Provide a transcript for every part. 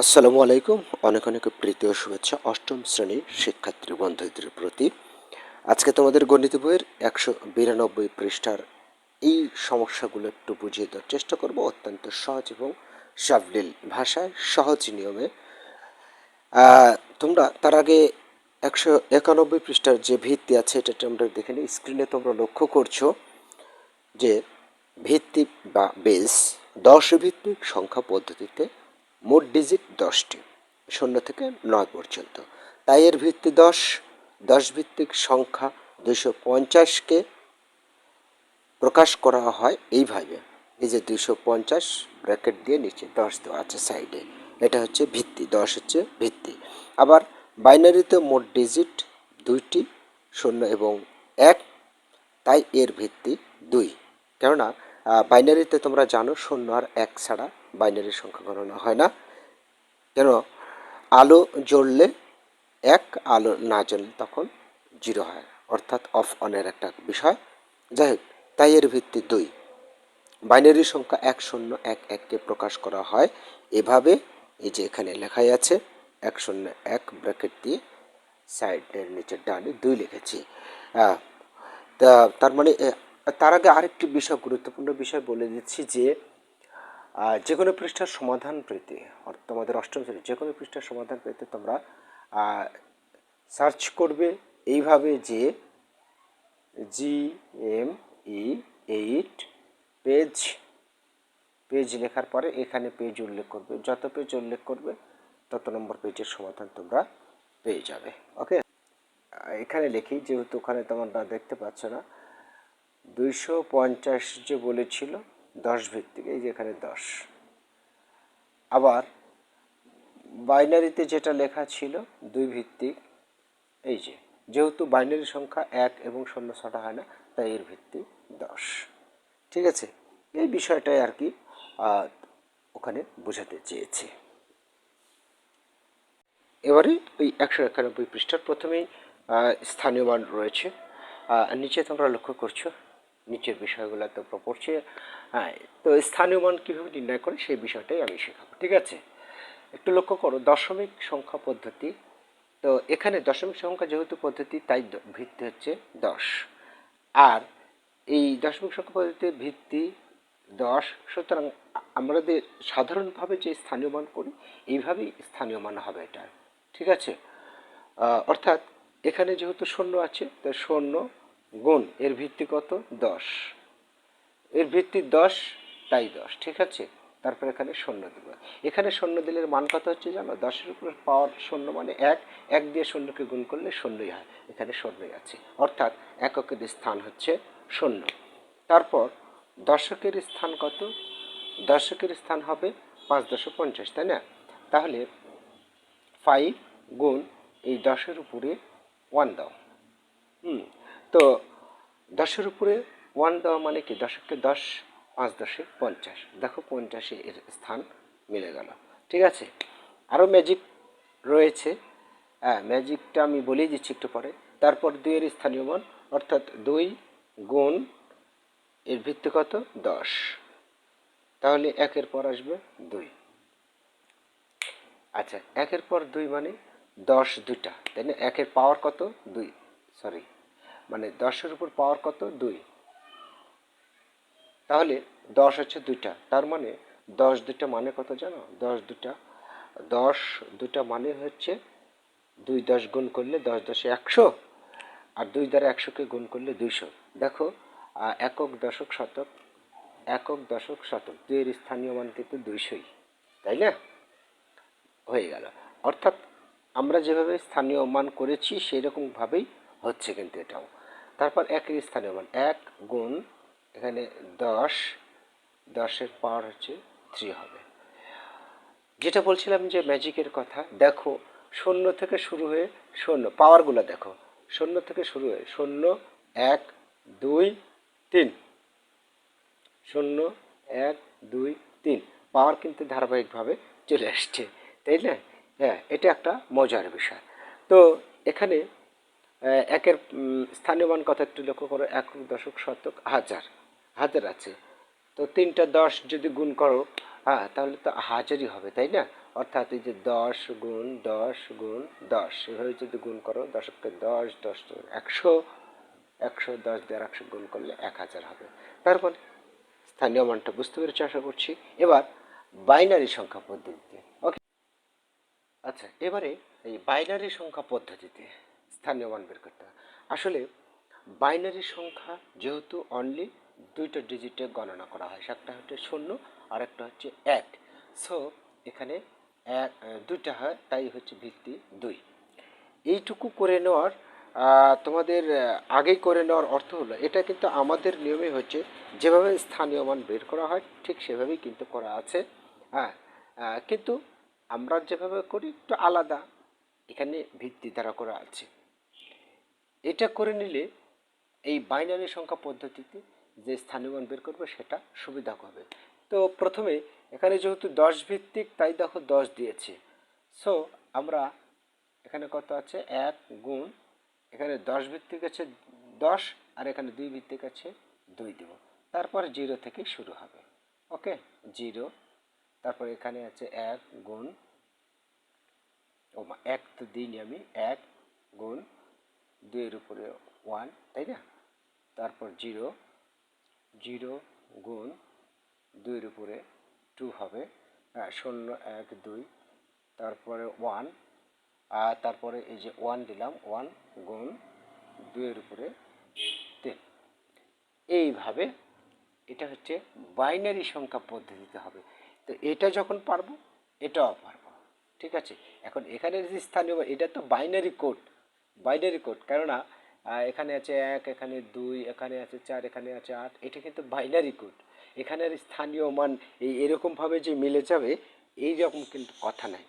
আসসালামু আলাইকুম। অনেক অনেক প্রীতি ও শুভেচ্ছা অষ্টম শ্রেণির শিক্ষার্থী বন্ধুদের প্রতি। আজকে তোমাদের গণিত বইয়ের একশো বিরানব্বই পৃষ্ঠার এই সমস্যাগুলো একটু বুঝিয়ে দেওয়ার চেষ্টা করব। অত্যন্ত সহজ এবং সাবলীল ভাষায়, সহজ নিয়মে। তোমরা তার আগে একশো একানব্বই পৃষ্ঠার যে ভিত্তি আছে এটা আমরা দেখে নিই। স্ক্রিনে তোমরা লক্ষ্য করছ যে ভিত্তি বা বেস দশ ভিত্তিক সংখ্যা পদ্ধতিতে মোট ডিজিট দশটি, শূন্য থেকে নয় পর্যন্ত। তাই এর ভিত্তি দশ দশ ভিত্তিক সংখ্যা দুশো পঞ্চাশকে প্রকাশ করা হয় এইভাবে। এই যে দুশো পঞ্চাশ ব্র্যাকেট দিয়ে নিচে দশ দেওয়া আছে সাইডে এটা হচ্ছে ভিত্তি, দশ হচ্ছে ভিত্তি। আবার বাইনারিতে মোট ডিজিট দুইটি, শূন্য এবং এক, তাই এর ভিত্তি দুই। কেননা বাইনারিতে তোমরা জানো শূন্য আর এক ছাড়া বাইনারি সংখ্যা গণনা হয় না। কেন? আলো জ্বললে এক, আলো না জ্বললে তখন জিরো হয়। অর্থাৎ অফ অনের একটা বিষয়। যাই হোক, তাই এর ভিত্তি দুই। বাইনারি সংখ্যা এক, শূন্য, এক এককে প্রকাশ করা হয় এভাবে। এই যে এখানে লেখাই আছে, এক, শূন্য, এক, ব্র্যাকেট দিয়ে সাইডের নিচে ডানে দুই লিখেছি। তার মানে তার আগে আরেকটি বিষয়, গুরুত্বপূর্ণ বিষয় বলে দিচ্ছি যে যে কোনো পৃষ্ঠার সমাধান পেতে, অর্থাৎ তোমাদের অষ্টম শ্রেণি যে কোনো পৃষ্ঠার সমাধান পেতে তোমরা সার্চ করবে এইভাবে যে G M E eight page page লেখার পরে এখানে পেজ উল্লেখ করবে। যত পেজ উল্লেখ করবে, তত নম্বর পেজের সমাধান তোমরা পেয়ে যাবে। ওকে এখানে লিখি, যেহেতু ওখানে তোমরা দেখতে পাচ্ছ না, দুইশো পঞ্চাশ যে বলেছিল দশ ভিত্তিক, এই যে এখানে দশ। আবার বাইনারিতে যেটা লেখা ছিল, দুই ভিত্তিক, এই যে, যেহেতু বাইনারি সংখ্যা এক এবং শূন্য ছটা হয় না, তাই এর ভিত্তি দশ। ঠিক আছে? এই বিষয়টাই আর কি ওখানে বোঝাতে চেয়েছে। এবারে ওই একশো একানব্বই পৃষ্ঠার প্রথমেই স্থানীয় মান রয়েছে। নিচে তোমরা লক্ষ্য করছ নিচের বিষয়গুলো তোমরা পড়ছে। হ্যাঁ তো স্থানীয় মান কীভাবে নির্ণয় করে সেই বিষয়টাই আমি শেখাবো, ঠিক আছে? একটু লক্ষ্য করো, দশমিক সংখ্যা পদ্ধতি। তো এখানে দশমিক সংখ্যা যেহেতু পদ্ধতি, তাই ভিত্তি হচ্ছে দশ। আর এই দশমিক সংখ্যা পদ্ধতির ভিত্তি দশ, সুতরাং আমাদের সাধারণভাবে যে স্থানীয় মান করি, এইভাবেই স্থানীয় মান হবে এটা ঠিক আছে? অর্থাৎ এখানে যেহেতু শূন্য আছে তাই শূন্য গুণ, এর ভিত্তি কত? দশ। এর ভিত্তি দশ, তাই দশ, ঠিক আছে? তারপর এখানে শূন্য দেব। এখানে শূন্য দিলে এর মান কত হচ্ছে জানো? দশের উপরে পাওয়ার শূন্য মানে এক। এক দিয়ে শূন্যকে গুণ করলে শূন্যই হয়, এখানে শূন্যই আছে। অর্থাৎ এককের স্থান হচ্ছে শূন্য। তারপর দশকের স্থান কত? দশকের স্থান হবে পাঁচ দশক পঞ্চাশ, তাই না? তাহলে ফাইভ গুণ এই দশের উপরে ওয়ান দাও। হুম তো দশের উপরে ওয়ান দেওয়া মানে কি? দশককে দশ, পাঁচ দশে পঞ্চাশ। দেখো পঞ্চাশে এর স্থান মিলে গেল। ঠিক আছে? আরও ম্যাজিক রয়েছে। হ্যাঁ ম্যাজিকটা আমি বলেই দিচ্ছি একটু পরে। তারপর দুইয়ের স্থানীয় মান, অর্থাৎ দুই গুণ এর ভিত্তি কত? দশ। তাহলে একের পর আসবে দুই। আচ্ছা একের পর দুই মানে দশ দুইটা। তাই না? একের পাওয়ার কত? দুই। সরি মানে দশের উপর পাওয়ার কত? দুই। তাহলে দশ হচ্ছে দুইটা। তার মানে দশ দুটা মানে কত জানো? দশ দুটা দশ দুটা মানে হচ্ছে দুই দশ গুণ করলে দশ দশে একশো, আর দুই দ্বারা একশোকে গুণ করলে দুইশো। দেখো একক দশক শতক, একক দশক শতক। দুইয়ের স্থানীয় মান কিন্তু দুইশোই, তাই না? হয়ে গেল। অর্থাৎ আমরা যেভাবে স্থানীয় মান করেছি সেই রকমভাবেই হচ্ছে কিন্তু এটাও। তারপর একের স্থানীয় মান এক গুণ এখানে দশ, দশের পাওয়ার হচ্ছে থ্রি হবে। যেটা বলছিলাম যে ম্যাজিকের কথা, দেখো, শূন্য থেকে শুরু হয়ে শূন্য পাওয়ারগুলো দেখো, শূন্য থেকে শুরু হয়ে শূন্য, এক, দুই, তিন। শূন্য, এক, দুই, তিন। পাওয়ার কিন্তু ধারাবাহিকভাবে চলে আসছে, তাই না? হ্যাঁ এটা একটা মজার বিষয়। তো এখানে একের স্থানীয় মান কথা একটু লক্ষ্য করো, এক দশক শতক হাজার হাজার আছে। তো তিনটা দশ যদি গুণ করো হ্যাঁ তাহলে তো হাজারই হবে, তাই না? অর্থাৎ এই যে দশ গুণ দশ গুণ দশ, এভাবে যদি গুণ করো দশককে দশ দশ একশো একশো দশ দিয়ে একশো গুণ করলে এক হাজার হবে। তারপরে স্থানীয় মানটা বুঝতে পেরেছি, আশা করছি? এবার বাইনারি সংখ্যা পদ্ধতিতে। ওকে। আচ্ছা এবারে এই বাইনারি সংখ্যা পদ্ধতিতে স্থানীয় মান বের করতে হয় আসলে, বাইনারি সংখ্যা যেহেতু অনলি দুইটা ডিজিটে গণনা করা হয় একটা হচ্ছে শূন্য আর একটা হচ্ছে এক। সো এখানে এক দুইটা হয়, তাই হচ্ছে ভিত্তি দুই। এইটুকু করে নেওয়ার তোমাদের আগেই করে নেওয়ার অর্থ হলো, এটা কিন্তু আমাদের নিয়মে হচ্ছে, যেভাবে স্থানীয় মান বের করা হয়, ঠিক সেভাবেই কিন্তু করা আছে। হ্যাঁ কিন্তু আমরা যেভাবে করি, একটু আলাদা। এখানে ভিত্তি দ্বারা করা আছে। এটা করে নিলে এই বাইনারি সংখ্যা পদ্ধতিতে যে স্থানীয় মান বের করবে সেটা সুবিধা হবে। তো প্রথমে এখানে যেহেতু দশ ভিত্তিক, তাই দেখো দশ দিয়েছে। সো আমরা এখানে কত আছে? এক গুণ, এখানে দশ ভিত্তিক আছে দশ, আর এখানে দুই ভিত্তিক আছে দুই দেব। তারপর জিরো থেকে শুরু হবে। Okay zero. তারপর এখানে আছে এক গুণ ও এক তো দিইনি আমি, এক গুণ দুইয়ের উপরে ওয়ান তাই না? তারপর জিরো জিরো গুণ দুইয়ের উপরে টু হবে। হ্যাঁ শূন্য, এক, দুই, তারপরে ওয়ান আর তারপরে এই যে ওয়ান দিলাম ওয়ান গুণ দুইয়ের উপরে তিন। এইভাবে এটা হচ্ছে বাইনারি সংখ্যা পদ্ধতিতে হবে। তো এটা যখন পারব, এটাও পারব। ঠিক আছে? এখন এখানে যে স্থানীয়, এটা তো বাইনারি কোড বাইনারি কোড কেননা এখানে আছে এক, এখানে দুই, এখানে আছে চার, এখানে আছে আট, এটা কিন্তু বাইনারি কোড এখানের স্থানীয় মান এই এরকমভাবে যে মিলে যাবে, এই রকম কিন্তু কথা নাই।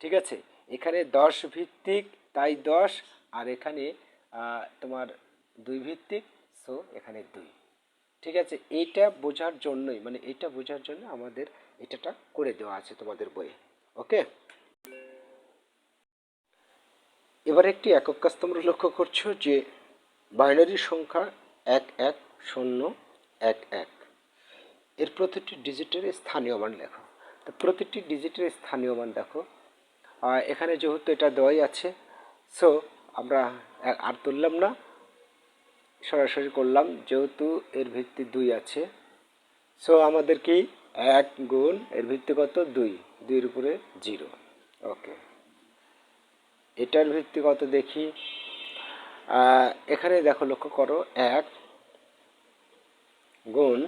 ঠিক আছে? এখানে দশ ভিত্তিক, তাই দশ, আর এখানে তোমার দুই ভিত্তিক সো এখানে দুই। ঠিক আছে? এইটা বোঝার জন্যই মানে এটা বোঝার জন্য আমাদের এটাটা করে দেওয়া আছে তোমাদের বইয়ে। ওকে এবার একটি একক কাজ তোমরা লক্ষ্য করছ যে বাইনারি সংখ্যা এক এক শূন্য এক এক। এর প্রতিটি ডিজিটের স্থানীয় মান লেখো। তো প্রতিটি ডিজিটের স্থানীয় মান দেখো। এখানে যেহেতু এটা দেওয়াই আছে সো আমরা আর তুললাম না। সরাসরি করলাম, যেহেতু এর ভিত্তি দুই আছে। সো আমাদের কি? এক গুণ, এর ভিত্তি কত? দুই। দুইয়ের উপরে জিরো। ওকে এটার ভিত্তি কত দেখি। এখানে দেখো লক্ষ্য করো, এক গুণ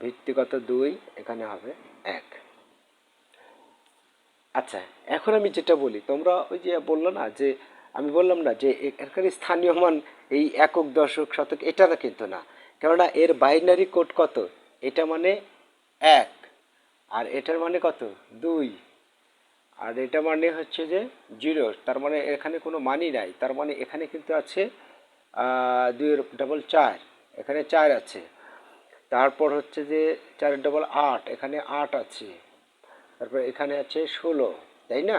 ভিত্তিগত দুই, এখানে হবে এক। আচ্ছা এখন আমি যেটা বলি, তোমরা ওই যে বলল না যে, আমি বললাম না যে এখানে স্থানীয় মান এই একক, দশক, শতক, এটা না কিন্তু না। কেননা এর বাইনারি কোড কত? এটা মানে এক। আর এটার মানে কত? দুই। আর এটা মানে হচ্ছে যে জিরো, তার মানে এখানে কোনো মানই নাই, তার মানে এখানে কিন্তু আছে দুই ডবল চার, এখানে চার আছে। তারপর হচ্ছে যে চার ডবল আট, এখানে আট আছে। তারপর এখানে আছে ষোলো, তাই না?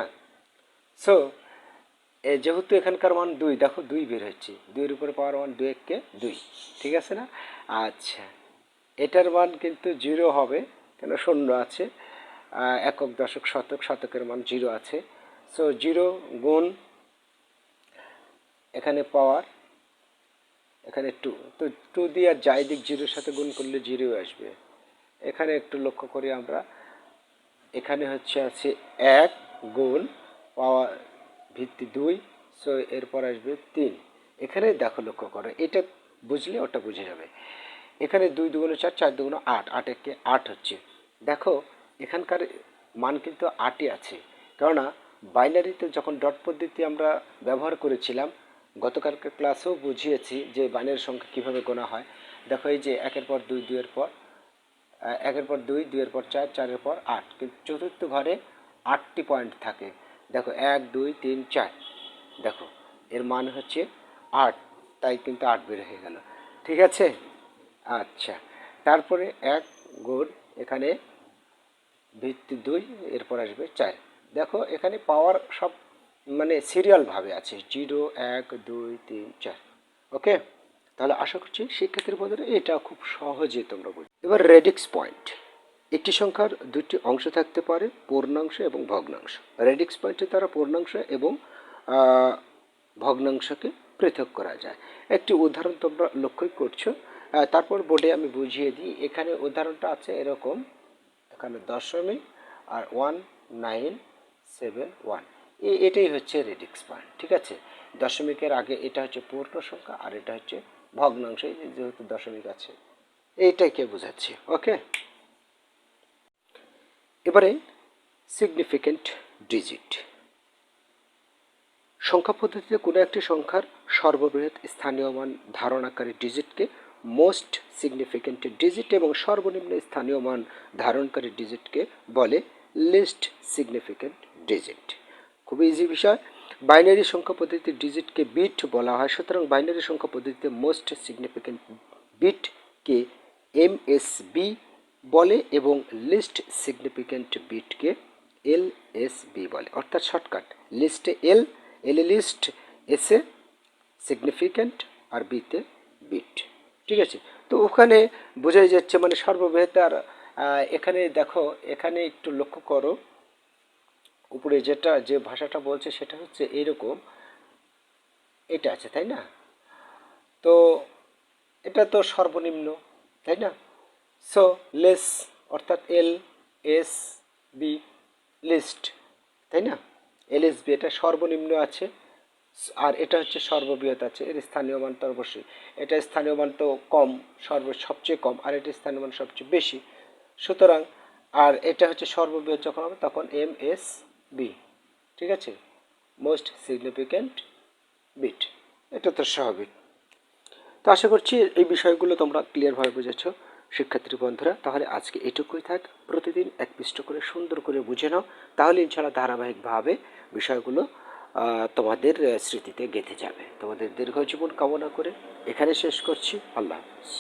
সো যেহেতু এখানকার মান দুই, দেখো দুই বের হচ্ছে, দুইয়ের উপরে পাওয়ার মান দুই এককে দুই, ঠিক আছে না? আচ্ছা এটার মান কিন্তু জিরো হবে, কেন শূন্য আছে? একক দশক শতক শতকের মান জিরো আছে। সো জিরো গুণ এখানে পাওয়ার এখানে টু তো টু দিয়ে আর যাই দিক জিরোর সাথে গুণ করলে জিরো আসবে। এখানে একটু লক্ষ্য করি আমরা। এখানে হচ্ছে আছে এক গুণ পাওয়ার ভিত্তি দুই সো এরপর আসবে তিন। এখানে দেখো লক্ষ্য করো, এটা বুঝলে ওটা বুঝে যাবে। এখানে দুই দুগুণ চার চার দুগুণ আট আট একে আট হচ্ছে। দেখো এখানকার মান কিন্তু আটই আছে। কেননা, বাইনারিতে যখন ডট পদ্ধতি আমরা ব্যবহার করেছিলাম, গতকালকে ক্লাসেও বুঝিয়েছি যে বাইনারি সংখ্যা কীভাবে গোনা হয়। দেখো এই যে একের পর দুই, দুইয়ের পর একের পর দুই, দুইয়ের পর চার, চারের পর আট। কিন্তু চতুর্থ ঘরে আটটি পয়েন্ট থাকে। দেখো, এক, দুই, তিন, চার। দেখো, এর মান হচ্ছে আট। তাই কিন্তু আট বের হয়ে গেল। ঠিক আছে? আচ্ছা। তারপরে এক গুণ এখানে ভিত্তি দুই, এরপর আসবে চার। দেখো, এখানে পাওয়ার সব মানে সিরিয়ালভাবে আছে। জিরো, এক, দুই, তিন, চার। ওকে তাহলে আশা করছি শিক্ষার্থীর বদলে এটা খুব সহজে তোমরা বুঝবে এবার রেডিক্স পয়েন্ট একটি সংখ্যার দুটি অংশ থাকতে পারে, পূর্ণাংশ এবং ভগ্নাংশ। রেডিক্স পয়েন্টের দ্বারা পূর্ণাংশ এবং ভগ্নাংশকে পৃথক করা যায়। একটি উদাহরণ তোমরা লক্ষ্যই করছ। তারপর বোর্ডে আমি বুঝিয়ে দিই। এখানে উদাহরণটা আছে এরকম। এখানে দশমিক আর ওয়ান নাইন সেভেন ওয়ান। এটাই হচ্ছে রেডিক্স পয়েন্ট, ঠিক আছে? দশমিকের আগে এটা হচ্ছে পূর্ণ সংখ্যা আর এটা হচ্ছে ভগ্নাংশ যেহেতু দশমিক আছে, এইটাকে বোঝাচ্ছি, ওকে? এবারে সিগনিফিক্যান্ট ডিজিট সংখ্যা পদ্ধতিতে কোনো একটি সংখ্যার সর্ববৃহৎ স্থানীয় মান ধারণাকারী ডিজিটকে মোস্ট সিগনিফিক্যান্ট ডিজিট এবং সর্বনিম্ন স্থানীয় মান ধারণকারী ডিজিটকে বলে লিস্ট সিগনিফিক্যান্ট ডিজিট খুব ইজি বিষয়। বাইনারি সংখ্যা পদ্ধতিতে ডিজিটকে বিট বলা হয়। সুতরাং বাইনারি সংখ্যা পদ্ধতিতে মোস্ট সিগনিফিক্যান্ট বিটকে এমএসবি বলে এবং লিস্ট সিগনিফিক্যান্ট বিটকে এল এস বি বলে। অর্থাৎ শর্টকাট লিস্টে এল এল লিস্ট এসে সিগনিফিক্যান্ট আর বিতে বিট ঠিক আছে? তো ওখানে বোঝাই যাচ্ছে মানে সর্ববৃহৎ এখানে দেখো, এখানে একটু লক্ষ্য করো। উপরে যেটা, যে ভাষাটা বলছে সেটা হচ্ছে এরকম। এটা আছে, তাই না? তো এটা তো সর্বনিম্ন, তাই না? সো লেস অর্থাৎ এল এস বি লিস্ট তাই না? এল এস বি এটা সর্বনিম্ন আছে। আর এটা হচ্ছে সর্ববৃহৎ আছে, এর স্থানীয় মান তো অবশ্যই। এটা স্থানীয় মান তো কম, সর্ব, সবচেয়ে কম, আর এটা স্থানীয় মান সবচেয়ে বেশি। সুতরাং, আর এটা হচ্ছে সর্ববৃহৎ যখন হবে, তখন এম এস বি ঠিক আছে? মোস্ট সিগনিফিক্যান্ট বিট এটা তো স্বাভাবিক। তো আশা করছি এই বিষয়গুলো তোমরা ক্লিয়ারভাবে বুঝেছ, শিক্ষার্থী বন্ধুরা। তাহলে আজকে এটুকুই থাক, প্রতিদিন এক করে সুন্দর করে বুঝে নাও, তাহলে ইনশাআল্লাহ ধারাবাহিকভাবে বিষয়গুলো তোমাদের স্মৃতিতে গেঁথে যাবে। তোমাদের দীর্ঘ জীবন কামনা করে এখানে শেষ করছি। আল্লাহ হাফিজ।